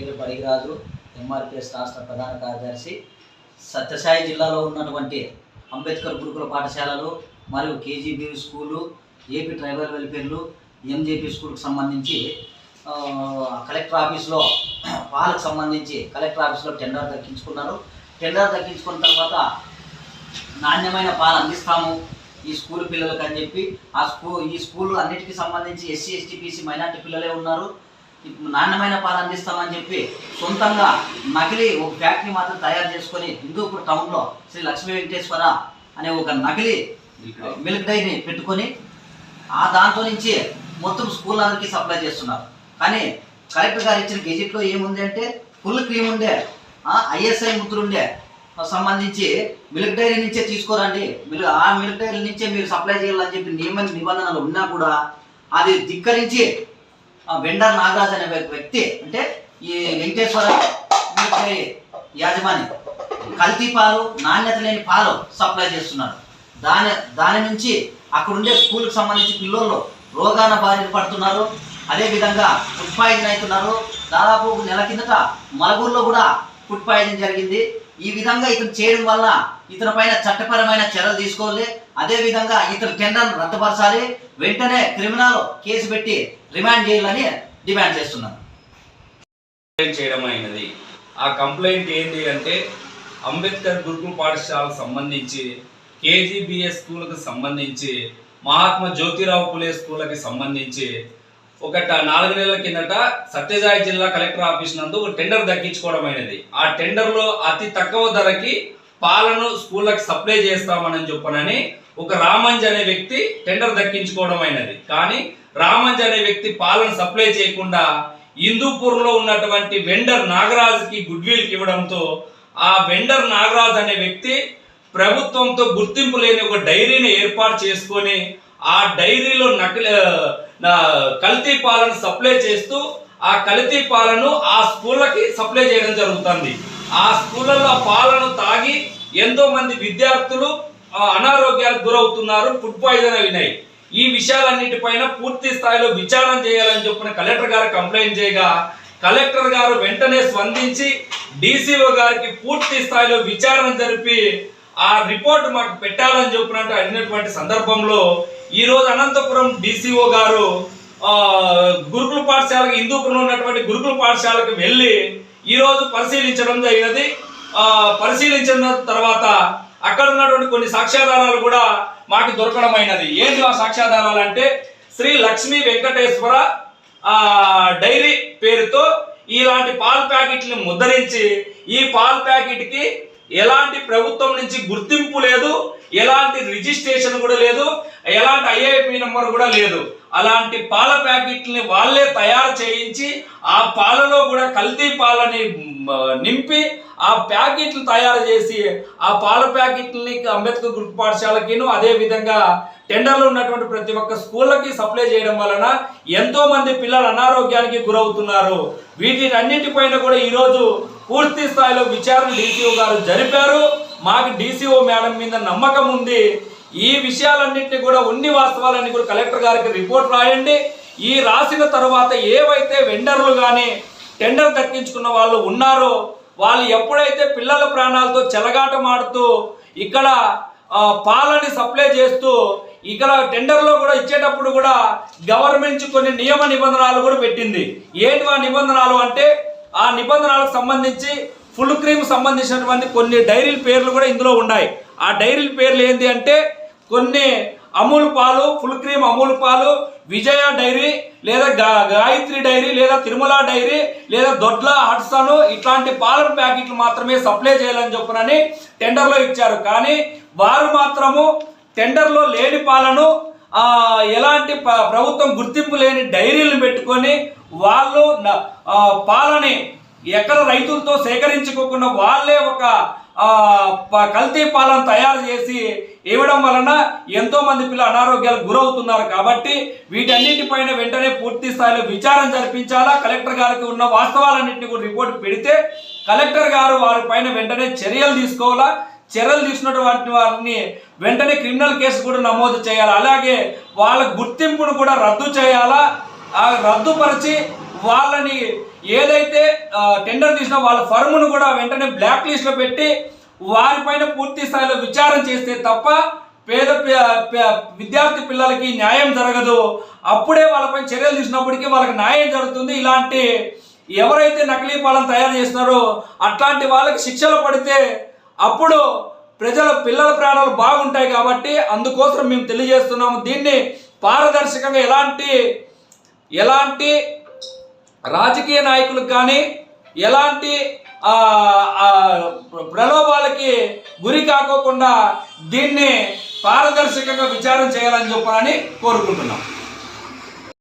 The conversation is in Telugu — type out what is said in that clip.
పేరు బడిగిరాజు ఎంఆర్పిఎస్ రాష్ట్ర ప్రధాన కార్యదర్శి సత్యసాయి జిల్లాలో ఉన్నటువంటి అంబేద్కర్ గురుకుల పాఠశాలలు మరియు కేజీబీ స్కూలు ఏపీ ట్రైబల్ వెల్ఫేర్లు ఎంజేపీ స్కూల్కి సంబంధించి కలెక్టర్ ఆఫీస్లో పాలకు సంబంధించి కలెక్టర్ ఆఫీస్లో టెండర్ దక్కించుకున్నారు. టెండర్ దక్కించుకున్న తర్వాత నాణ్యమైన పాలు అందిస్తాము ఈ స్కూల్ పిల్లలకు అని చెప్పి ఆ స్కూల్ ఈ స్కూల్ అన్నిటికీ సంబంధించి ఎస్సీ ఎస్టీ బీసీ మైనార్టీ పిల్లలే ఉన్నారు. నాణ్యమైన పాలు అందిస్తామని చెప్పి సొంతంగా నకిలీ ఒక ఫ్యాక్టరీ మాత్రం తయారు చేసుకొని హిందూపూర్ టౌన్లో శ్రీ లక్ష్మీ వెంకటేశ్వర అనే ఒక నకిలీ మిల్క్ డైరీని పెట్టుకొని ఆ దాంట్లో నుంచి మొత్తం స్కూల్ అందరికీ సప్లై చేస్తున్నారు. కానీ కలెక్టర్ గారు ఇచ్చిన గెజిట్లో ఏముంది అంటే ఫుల్ క్రీమ్ ఉండే ఐఎస్ఐ ముద్రుండే సంబంధించి మిల్క్ డైరీ నుంచే తీసుకోరండి. మీరు ఆ మిల్క్ డైరీ నుంచే మీరు సప్లై చేయాలని చెప్పి నియమ నిబంధనలు ఉన్నా కూడా అది ధిక్కరించి వెండర్ నాగరాజ్ అనే వ్యక్తి అంటే ఈ వెంకటేశ్వర యాజమాని కల్తీ పాలు నాణ్యత లేని పాలు సప్లై చేస్తున్నారు. దాని దాని నుంచి అక్కడ ఉండే స్కూల్కి సంబంధించి పిల్లలు రోగాన బారిన పడుతున్నారు. అదేవిధంగా ఫుడ్ పాయిజన్ అవుతున్నారు దాదాపు నెల కిందట మలగూరులో కూడా ఫుడ్ పాయిజన్ జరిగింది. ఈ విధంగా ఇతను చేయడం వల్ల ఇతని పైన చట్టపరమైన చర్యలు తీసుకోవాలి. అదే విధంగా ఇతని టెండర్ను రద్దుపరచాలి వెంటనే క్రిమినల్ కేసు పెట్టి రిమాండ్ చేయాలని డిమాండ్ చేస్తున్నాను. కంప్లైంట్ చేయడం అయినది. ఆ కంప్లైంట్ ఏంటి అంటే అంబేద్కర్ గురుకుల పాఠశాలకు సంబంధించి కేజీబీఎస్ స్కూల్కి సంబంధించి మహాత్మా జ్యోతిరావు పులే స్కూల్కి సంబంధించి ఒక నాలుగు నెలల కిందట సత్యసాయి జిల్లా కలెక్టర్ ఆఫీస్ నందు ఒక టెండర్ దక్కించుకోవడం అయినది. ఆ టెండర్లో అతి తక్కువ ధరకి పాలను స్కూళ్ళకి సప్లై చేస్తామని చెప్పనని ఒక రామంజ్ అనే వ్యక్తి టెండర్ దక్కించుకోవడం అయినది కానీ రామంజ్ అనే వ్యక్తి పాలను సప్లై చేయకుండా హిందూపూర్లో ఉన్నటువంటి వెండర్ నాగరాజుకి గుడ్ ఇవ్వడంతో ఆ వెండర్ నాగరాజ్ అనే వ్యక్తి ప్రభుత్వంతో గుర్తింపు లేని ఒక డైరీని ఏర్పాటు చేసుకొని ఆ డైరీలో నకిలీ నా కల్తీ పాలను సప్లై చేస్తూ ఆ కల్తీ పాలను ఆ స్కూళ్ళకి సప్లై చేయడం జరుగుతుంది. ఆ స్కూళ్ళలో పాలను తాగి ఎంతో మంది విద్యార్థులు అనారోగ్యాలకు గురవుతున్నారు. ఫుడ్ పాయిజన్ అయినాయి ఈ విషయాలన్నిటిపైన పూర్తి స్థాయిలో విచారణ చేయాలని చెప్పిన కలెక్టర్ గారు కంప్లైంట్ చేయగా కలెక్టర్ గారు వెంటనే స్పందించి డీసీఓ గారికి పూర్తి స్థాయిలో విచారణ జరిపి ఆ రిపోర్ట్ మాకు పెట్టాలని చెప్పినట్టు అడిగినటువంటి సందర్భంలో ఈరోజు అనంతపురం డీసీఓ గారు గురుకుల పాఠశాలకు హిందూపురంలో ఉన్నటువంటి గురుకుల పాఠశాలకు వెళ్ళి ఈరోజు పరిశీలించడం జరిగినది. పరిశీలించిన తర్వాత అక్కడ ఉన్నటువంటి కొన్ని సాక్ష్యాధారాలు కూడా మాకు దొరకడమైనది. ఏంటి ఆ సాక్ష్యాధారాలు అంటే శ్రీ లక్ష్మీ వెంకటేశ్వర డైరీ పేరుతో ఇలాంటి పాల ప్యాకెట్ని ముద్రించి ఈ పాల ప్యాకెట్కి ఎలాంటి ప్రభుత్వం నుంచి గుర్తింపు లేదు ఎలాంటి రిజిస్ట్రేషన్ కూడా లేదు ఎలాంటి ఐఐపి నెంబర్ కూడా లేదు. అలాంటి పాల ప్యాకెట్ని వాళ్ళే తయారు చేయించి ఆ పాలలో కూడా కల్తీ పాలని నింపి ఆ ప్యాకెట్లు తయారు చేసి ఆ పాల ప్యాకెట్లని అంబేద్కర్ గ్రూప్ పాఠశాలకిను అదే విధంగా టెండర్లు ఉన్నటువంటి ప్రతి ఒక్క స్కూళ్ళకి సప్లై చేయడం వలన ఎంతో మంది పిల్లలు అనారోగ్యానికి గురవుతున్నారు. వీటినన్నిటిపైన కూడా ఈరోజు పూర్తి స్థాయిలో విచారణ డీసీఓ గారు జరిపారు. మాకు డీసీఓ మేడం మీద నమ్మకం ఉంది. ఈ విషయాలన్నింటినీ కూడా ఉన్ని వాస్తవాలన్నీ కూడా కలెక్టర్ గారికి రిపోర్ట్ రాయండి. ఈ రాసిన తర్వాత ఏవైతే వెండర్లు కానీ టెండర్ దక్కించుకున్న వాళ్ళు ఉన్నారో వాళ్ళు ఎప్పుడైతే పిల్లల ప్రాణాలతో చెలగాటమాడుతూ ఇక్కడ పాలని సప్లై చేస్తూ ఇక్కడ టెండర్లో కూడా ఇచ్చేటప్పుడు కూడా గవర్నమెంట్ కొన్ని నియమ నిబంధనలు కూడా పెట్టింది. ఏంటి ఆ నిబంధనలు అంటే ఆ నిబంధనలకు సంబంధించి ఫుల్ క్రీమ్ సంబంధించినటువంటి కొన్ని డైరీల పేర్లు కూడా ఇందులో ఉన్నాయి. ఆ డైరీల పేర్లు ఏంటి అంటే కొన్ని అమూల్ పాలు ఫుల్ క్రీమ్ అమూల్ పాలు విజయ డైరీ లేదా గా- గాయత్రి డైరీ లేదా తిరుమల డైరీ లేదా దొడ్ల హట్సను ఇట్లాంటి పాల ప్యాకెట్లు మాత్రమే సప్లై చేయాలని చెప్పునని టెండర్లో ఇచ్చారు. కానీ వారు మాత్రము టెండర్లో లేని పాలను ఎలాంటి ప్రభుత్వం గుర్తింపు లేని డైరీలు పెట్టుకొని వాళ్ళు పాలని ఎక్కడ రైతులతో సేకరించుకోకుండా వాళ్ళే ఒక కల్తీ పాలను తయారు చేసి ఇవ్వడం వలన ఎంతో మంది పిల్లలు అనారోగ్యాలకు గురవుతున్నారు కాబట్టి వీటన్నిటిపైన వెంటనే పూర్తి స్థాయిలో విచారణ జరిపించాలా? కలెక్టర్ గారికి ఉన్న వాస్తవాలన్నింటినీ కూడా రిపోర్ట్ పెడితే కలెక్టర్ గారు వారిపైన వెంటనే చర్యలు తీసుకోవాలా? చర్యలు తీసుకున్నటువంటి వారిని వెంటనే క్రిమినల్ కేసు కూడా నమోదు చేయాలి? అలాగే వాళ్ళ గుర్తింపును కూడా రద్దు చేయాలా? ఆ రద్దుపరిచి వాళ్ళని ఏదైతే టెండర్ తీసినా వాళ్ళ ఫర్మ్ను కూడా వెంటనే బ్లాక్ లిస్ట్లో పెట్టి వారిపైన పూర్తి స్థాయిలో విచారం చేస్తే తప్ప పేద విద్యార్థి పిల్లలకి న్యాయం జరగదు. అప్పుడే వాళ్ళపై చర్యలు తీసినప్పటికీ వాళ్ళకి న్యాయం జరుగుతుంది. ఇలాంటి ఎవరైతే నకిలీ పాలన తయారు చేస్తున్నారో అట్లాంటి వాళ్ళకి శిక్షలు పడితే అప్పుడు ప్రజల పిల్లల ప్రాణాలు బాగుంటాయి కాబట్టి అందుకోసం మేము తెలియజేస్తున్నాము. దీన్ని పారదర్శకంగా ఎలాంటి ఎలాంటి రాజకీయ నాయకులకు కానీ ఎలాంటి ప్రలోభాలకి గురి కాకోకుండా దీన్ని పారదర్శకంగా విచారం చేయాలని చెప్పాలని కోరుకుంటున్నాం.